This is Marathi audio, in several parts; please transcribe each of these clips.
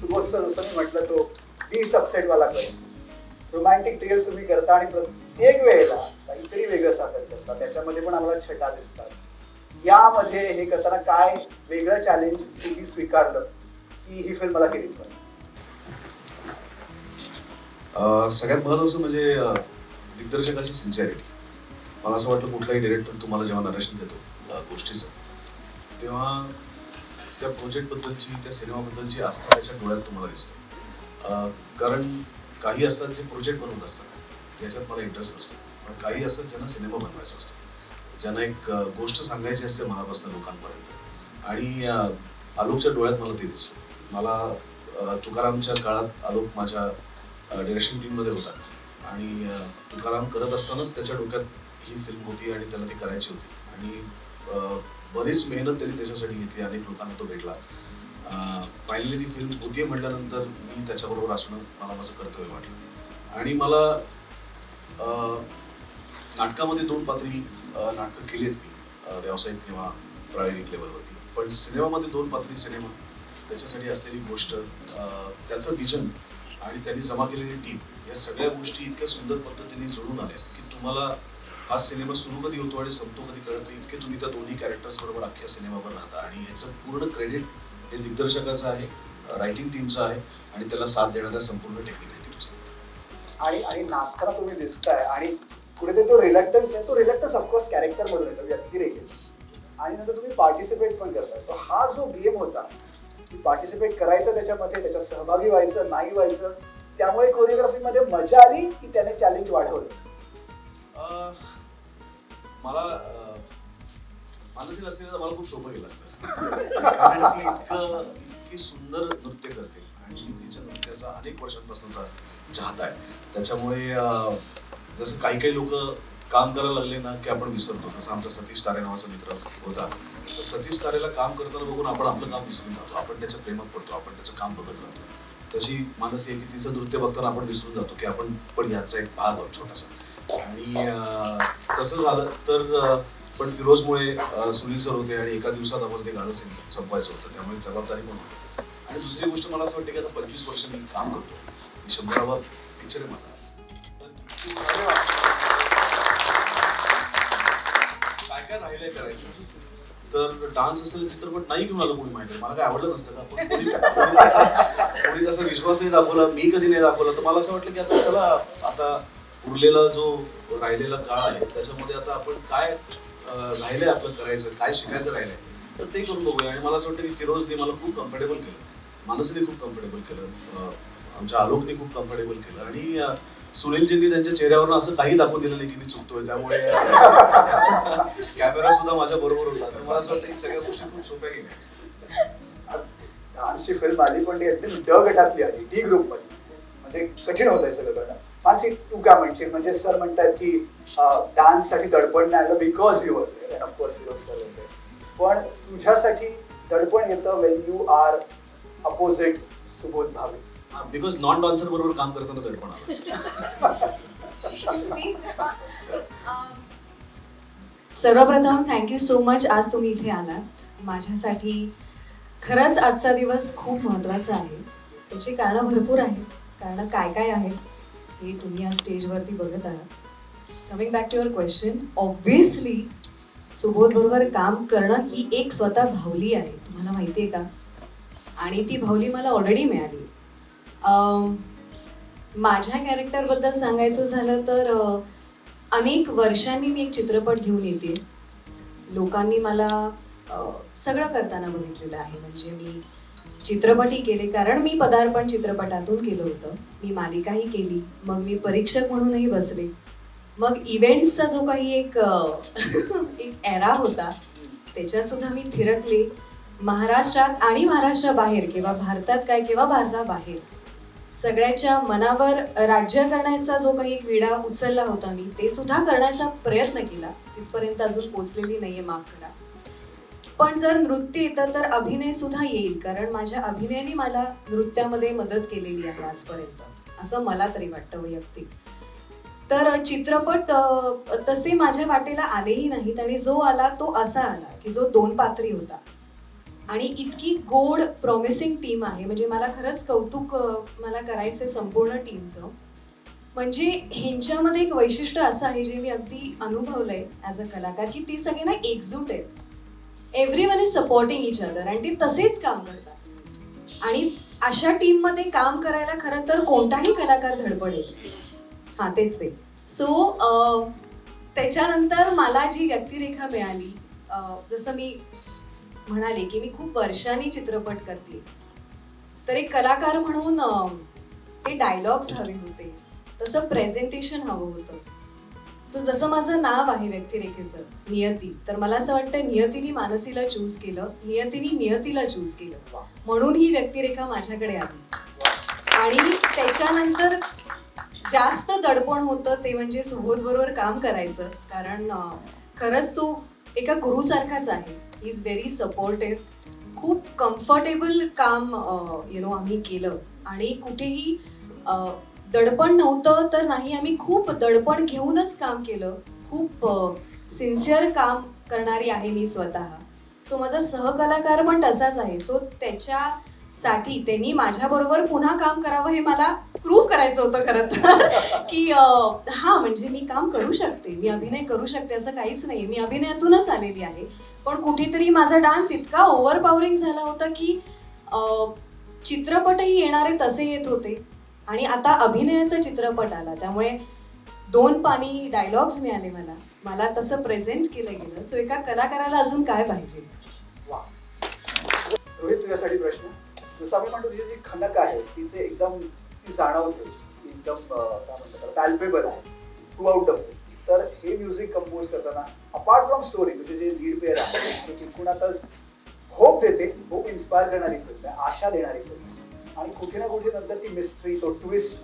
सुबोधचा जसं मी म्हटलं तो डी सबसेट वाला करेल. रोमॅन्टिक टेल्स तुम्ही करता आणि प्रत्येक वेळेला काहीतरी वेगळं सादर करता. त्याच्यामध्ये पण आम्हाला छटा दिसतात. यामध्ये हे करताना काय वेगळं चॅलेंज तुम्ही स्वीकारलं की ही फिल्म मला केली पण सगळ्यात महत्वाचं म्हणजे दिग्दर्शकाची सिन्सिअरिटी मला असं वाटलं कुठलाही डिरेक्टर तुम्हाला जेव्हा नरेशन देतो गोष्टीचं तेव्हा त्या प्रोजेक्टबद्दलची त्या सिनेमाबद्दलची आस्था त्याच्या डोळ्यात तुम्हाला दिसते. कारण काही असतात जे प्रोजेक्ट बनवत असतात याच्यात मला इंटरेस्ट असतो. पण काही असतात ज्यांना सिनेमा बनवायचा असतो. ज्यांना एक गोष्ट सांगायची असते मनापासून लोकांपर्यंत. आणि आलोकच्या डोळ्यात मला ते दिसलं. मला तुकारामच्या काळात आलोक माझ्या डिरेक्शन टीममध्ये होता. आणि तुकाराम करत असतानाच त्याच्या डोक्यात ही फिल्म होती आणि त्याला ती करायची होती. आणि बरीच मेहनत त्यांनी त्याच्यासाठी घेतली अनेक लोकांना तो भेटला. फायनली ती फिल्म होती म्हटल्यानंतर मी त्याच्याबरोबर असणं मला माझं कर्तव्य वाटलं. आणि मला नाटकामध्ये दोन पात्री नाटकं केली आहेत मी व्यावसायिक किंवा प्रायोगिक लेवलवरती पण सिनेमामध्ये दोन पात्री सिनेमा त्याच्यासाठी असलेली गोष्ट त्याचं विजन आणि त्यांनी जमा केलेली टीम या सगळ्या गोष्टी इतक्या सुंदर पद्धतीने जुळून आल्या की तुम्हाला हा सिनेमा सुरू कधी होतो आणि संपतो कधी कळत नाही. इतके तुम्ही त्या दोन्ही कॅरेक्टर्स बरोबर अख्ख्या सिनेमावर राहता. आणि याचं पूर्ण क्रेडिट हे दिग्दर्शकाचं आहे रायटिंग टीमचं आहे आणि त्याला साथ देणाऱ्या संपूर्ण टेक्निकल टीमचं आणि आणि नाचताना तुम्ही दिसताय आणि कुठेतरी तो रिलक्टन्स आहे. तो रिलक्टन्स ऑफकोर्स कॅरेक्टर मधून येतो व्यक्ती रेखील आणि नंतर तुम्ही पार्टिसिपेट पण करताय. तो हा जो गेम होता पार्टिसिपेट करायचं त्याच्यामध्ये त्याच्यात सहभागी व्हायचं नाही व्हायचं त्यामुळे कोरिओग्राफीमध्ये मजा आली की त्याने चॅलेंज वाढवलं? मला मानसी नसलेलं मला खूप सोपं गेलं असतं. कारण ती इतकं इतकी सुंदर नृत्य करते आणि तिच्या नृत्याचा अनेक वर्षांपासूनचा चाहता आहे. त्याच्यामुळे जसं काही काही लोक काम करायला लागले ना की आपण विसरतो. जसं आमचा सतीश तारे नावाचा मित्र होता. तर सतीश तारेला काम करताना बघून आपण आपलं काम विसरून जातो. आपण त्याच्या प्रेमात पडतो. आपण त्याचं काम बघत राहतो. तशी मानसी आहे की तिचं नृत्य बघताना आपण विसरून जातो की आपण पण याचा एक भाग आहोत छोटासा. आणि तसं झालं तर पण फिरोजमुळे सुनील सर होते आणि एका दिवसात आपण ते गाणं संपवायचं होतं. त्यामुळे जबाबदारी पण होती आणि दुसरी गोष्ट मला असं वाटतं की आता पंचवीस वर्ष मी काम करतो. मी शंभरावा पिक्चर आहे माझा. तर काय काय राहिलंय करायचं? तर डान्स असेल चित्रपट नाही घेऊन आलो कोणी माहिती मला काय आवडलं नसतं का? कोणी तसा विश्वास नाही दाखवला मी कधी नाही दाखवला. तर मला असं वाटलं की आता चला आता उरलेला जो राहिलेला काळ आहे त्याच्यामध्ये आता आपण काय राहिलंय आपलं करायचं काय शिकायचं राहिलंय तर ते करून बघूया. आणि मला असं वाटतं की फिरोजने मला खूप कम्फर्टेबल केलं. मानसने खूप कम्फर्टेबल केलं. आमच्या आलोकने खूप कम्फर्टेबल केलं. आणि सुनीलजींनी त्यांच्या चेहऱ्यावर असं काही दाखवून दिलं नाही की मी चुकतोय. त्यामुळे कॅमेरा सुद्धा माझ्या बरोबर होता. तर मला असं वाटतं की सगळ्या गोष्टी खूप सोप्या गेल्या. डान्सची फिल्म आली पण ती एकदम ड गटातली आली. डी ग्रुपमध्ये. म्हणजे कठीण होत आहे सगळं करणं मानसी तू काय म्हणशील? म्हणजे सर म्हणतात की डान्ससाठी दडपण नाही आलं बिकॉज यू ऑफकोर्स विरोध सर होते पण तुझ्यासाठी दडपण येतं when you are opposite Subodh Bhave. Because non dancer बरोबर काम करताना दडपण आलं. सर्वप्रथम थँक्यू सो मच आज तुम्ही इथे आलात. माझ्यासाठी खरंच आजचा दिवस खूप महत्त्वाचा आहे. त्याची कारणं भरपूर आहेत. कारणं काय काय आहेत? हे तुम्ही या स्टेजवरती बघत आहात. Coming back to your question obviously सुबोधबरोबर काम करणं ही एक स्वतः भावली आहे. तुम्हाला माहिती आहे का? आणि ती भावली मला ऑलरेडी मिळाली. माझ्या कॅरेक्टरबद्दल सांगायचं झालं तर अनेक वर्षांनी मी एक चित्रपट घेऊन येते. लोकांनी मला सगळं करताना बघितलेलं आहे. म्हणजे मी चित्रपटही केले. कारण मी पदार्पण चित्रपटातून केलं होतं. मी मालिकाही केली. मग मी परीक्षक म्हणूनही बसले. मग इव्हेंट्सचा जो काही एक एक एरा होता त्याच्यात सुद्धा मी थिरकले. महाराष्ट्रात आणि महाराष्ट्राबाहेर किंवा भारतात काय किंवा भारताबाहेर सगळ्याच्या मनावर राज्य करण्याचा जो काही एक विडा उचलला होता मी ते सुद्धा करण्याचा प्रयत्न केला. तिथपर्यंत अजून पोचलेली नाहीये माफ करा. पण जर नृत्य येतं तर अभिनय सुद्धा येईल कारण माझ्या अभिनयाने मला नृत्यामध्ये मदत केलेली आहे आजपर्यंत असं मला तरी वाटतं वैयक्तिक. तर चित्रपट तसे माझ्या वाटेला आलेही नाहीत आणि जो आला तो असा आला की जो दोन पात्री होता. आणि इतकी गोड प्रॉमिसिंग टीम आहे म्हणजे मला खरंच कौतुक मला करायचं संपूर्ण टीमचं म्हणजे ह्यांच्यामध्ये एक वैशिष्ट्य असं आहे जे मी अगदी अनुभवलंय ॲज अ कलाकार की ते सगळे ना एकजूट आहेत. Everyone is supporting each other आणि ते तसेच काम करतात. आणि अशा टीममध्ये काम करायला खरं तर कोणताही कलाकार धडपडेल हां तेच ते. सो त्याच्यानंतर मला जी व्यक्तिरेखा मिळाली जसं मी म्हणाले की मी खूप वर्षांनी चित्रपट करते. तर एक कलाकार म्हणून ते डायलॉग्स हवे होते. तसं प्रेझेंटेशन हवं होतं. सो जसं माझं नाव आहे व्यक्तिरेखेचं नियती तर मला असं वाटतं नियतीने मानसीला चूज केलं नियतीने नियतीला चूज केलं. म्हणून ही व्यक्तिरेखा माझ्याकडे आली. आणि त्याच्यानंतर जास्त दडपण होतं ते म्हणजे सुबोध बरोबर काम करायचं कारण खरंच तो एका गुरुसारखाच आहे. ही इज व्हेरी सपोर्टिव्ह खूप कम्फर्टेबल काम यु नो आम्ही केलं. आणि कुठेही दडपण नव्हतं तर नाही आम्ही खूप दडपण घेऊनच काम केलं. खूप सिन्सिअर काम करणारी आहे मी स्वतः. सो माझा सहकलाकार पण तसाच आहे. सो त्याच्यासाठी त्यांनी माझ्याबरोबर पुन्हा काम करावं हे मला प्रूव्ह करायचं होतं खरं तर. की हां हा म्हणजे मी काम करू शकते. मी अभिनय करू शकते असं काहीच नाही. मी अभिनयातूनच आलेली आहे. पण कुठेतरी माझा डान्स इतका ओव्हर झाला होता की चित्रपटही येणारे तसे येत होते. आणि आता अभिनयाचा चित्रपट आला. त्यामुळे दोन पाणी डायलॉग्स मिळाले मला. मला तसं प्रेझेंट केलं गेलं. सो एका कलाकाराला अजून काय पाहिजे? वा. रोहित तुझ्यासाठी प्रश्न. जसं आपण म्हणतो तिची जी खनक आहे तिचे एकदम ती जाणवते. एकदम काय म्हणतात पॅल्पेबल आहे. थ्रू आउट ऑफ तर हे म्युझिक कंपोज करताना अपार्ट फ्रॉम स्टोरी तुझे जे लीड पेअर आहे ते आता होप देते होप इन्स्पायर करणारी फिल्म आहे आशा देणारी फिल्म आहे. आणि कुठे ना कुठे नंतर ती मिस्ट्री तो ट्विस्ट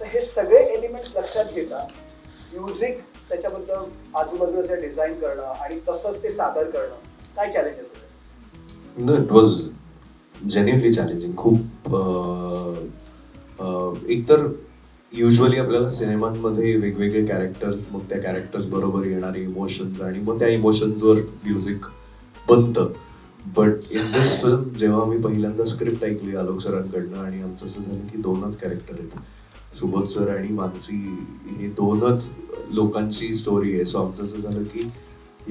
तर हे सगळे एलिमेंट्स लक्षात घेता म्युझिक त्याच्याबद्दल आजूबाजूला डिझाईन करणं आणि तसंच ते सादर करणं काय चॅलेंजेस होते? No, it was खूप एकतर युजली आपल्याला सिनेमांमध्ये वेगवेगळे कॅरेक्टर्स मग त्या कॅरेक्टर्स बरोबर येणारे इमोशन्स आणि मग त्या इमोशन्सवर म्युझिक बनतं. बट इन दिस फिल्म जेव्हा मी पहिल्यांदा स्क्रिप्ट ऐकली आलोक सरांकडनं आणि आमचं असं झालं की दोनच कॅरेक्टर आहेत. सुबोध सर आणि मानसी हे दोनच लोकांची स्टोरी आहे. सो आमचं असं झालं की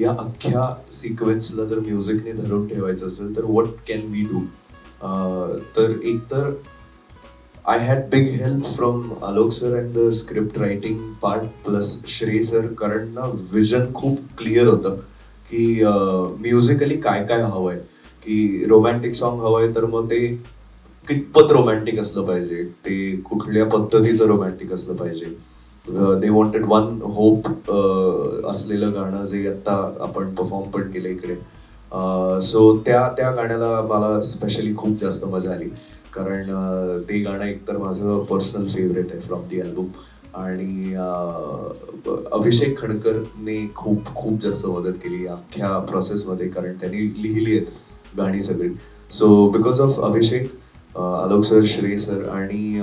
या अख्ख्या सिक्वेन्सला जर म्युझिकने धरून ठेवायचं असेल तर व्हॉट कॅन वी डू तर एकतर I had big help from Alok sir and the script writing part plus Shrey sir कारण ना विजन खूप क्लिअर होतं. की म्युझिकली काय काय हवंय? की रोमॅन्टिक सॉन्ग हवंय तर मग ते कितपत रोमॅन्टिक असलं पाहिजे? ते कुठल्या पद्धतीचं रोमॅन्टिक असलं पाहिजे? दे वॉन्टेड वन होप असलेलं गाणं जे आत्ता आपण परफॉर्म पण केलं इकडे. सो त्या त्या गाण्याला मला स्पेशली खूप जास्त मजा आली. कारण ते गाणं एकतर माझं पर्सनल फेवरेट आहे फ्रॉम दी अल्बम आणि अभिषेक खडकरने खूप खूप जास्त मदत केली अख्ख्या प्रोसेसमध्ये कारण त्यांनी लिहिली आहेत गाणी सगळी. So because of Abhishek Alok sir Shrey sir आणि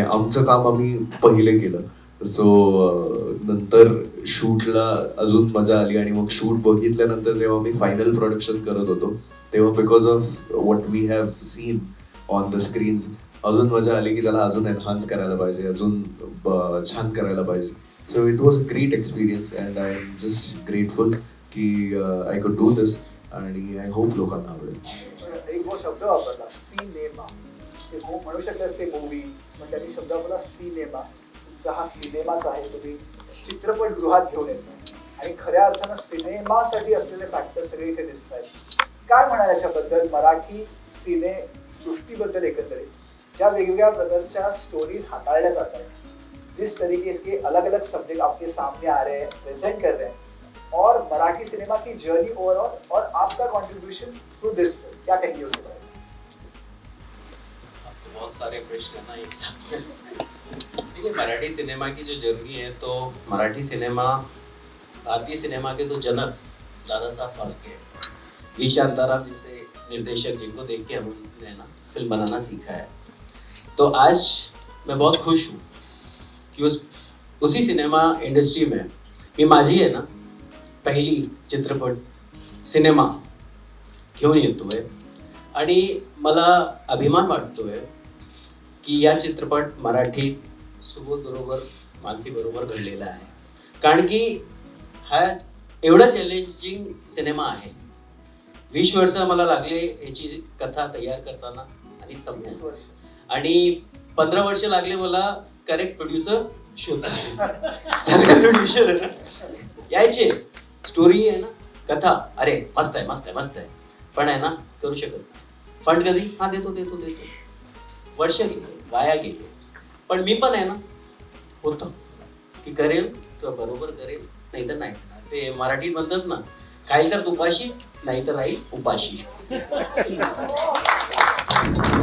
आमचं काम आम्ही पहिले केलं. सो नंतर शूटला अजून मजा आली आणि मग शूट बघितल्यानंतर जेव्हा मी फायनल प्रोडक्शन करत होतो तेव्हा because of what we have seen on the screens अजून मजा आली की त्याला अजून एनहान्स करायला पाहिजे अजून ब- छान करायला पाहिजे. So it was a great experience and I am just grateful की आय कुड डू दिस आणि आय होप लोकांना आवडेल. एक जो शब्द वापरला सिनेमा ते हो म्हणू शकले असते मूवी मग त्यांनी शब्द वापरला सिनेमा तुमचा हा सिनेमाच आहे तुम्ही चित्रपटगृहात घेऊन येत आणि खऱ्या अर्थानं सिनेमासाठी असलेले फॅक्टर सगळे इथे दिसत आहेत काय म्हणाल याच्याबद्दल? मराठी सिने सृष्टीबद्दल एकंदरीत. ज्या वेगवेगळ्या प्रकारच्या स्टोरीज हाताळल्या जात आहेत जिस तरीके के अलग अलग सब्जेक्ट आपके सामने आ रहे हैं प्रेजेंट कर रहे हैं, और मराठी सिनेमा की जर्नी ओवरऑल और आपका कंट्रीब्यूशन थ्रू दिस क्या कहेंगे उसके बारे में बहुत सारे प्रश्न है ना एक साथ देखिए, मराठी सिनेमा की जो जर्नी है तो मराठी सिनेमा भारतीय सिनेमा के तो जनक दादा साहब फाल्के हैं। ईश शांताराम जैसे निर्देशक जिनको देख के हमने ना, फ़िल्म बनाना सीखा है। तो आज मैं बहुत खुश हूँ कि उस उसी सिनेमा इंडस्ट्री में मी माझी आहे ना पहिली चित्रपट सिनेमा घेऊन येतोय. आणि मला अभिमान वाटतोय की या चित्रपट मराठीत सुबोध बरोबर मानसी बरोबर घडलेला आहे. कारण की हा एवढा चॅलेंजिंग सिनेमा आहे. वीस वर्ष मला लागले याची कथा तयार करताना आणि संपवून आणि पंधरा वर्ष लागले मला करेक्ट प्रोड्युसर शोध. सगळे प्रोड्युसर यायचे. स्टोरी आहे ना कथा. अरे मस्त आहे मस्त आहे मस्त आहे. पण आहे ना करू शकत फंड कधी? हा देतो देतो देतो. वर्ष गेले वाया गेले. पण मी पण आहे ना होतं. की करेल किंवा बरोबर करेल नाही तर नाही ते मराठीत म्हणतात ना काही तर तुपाशी नाही तर राहील उपाशी.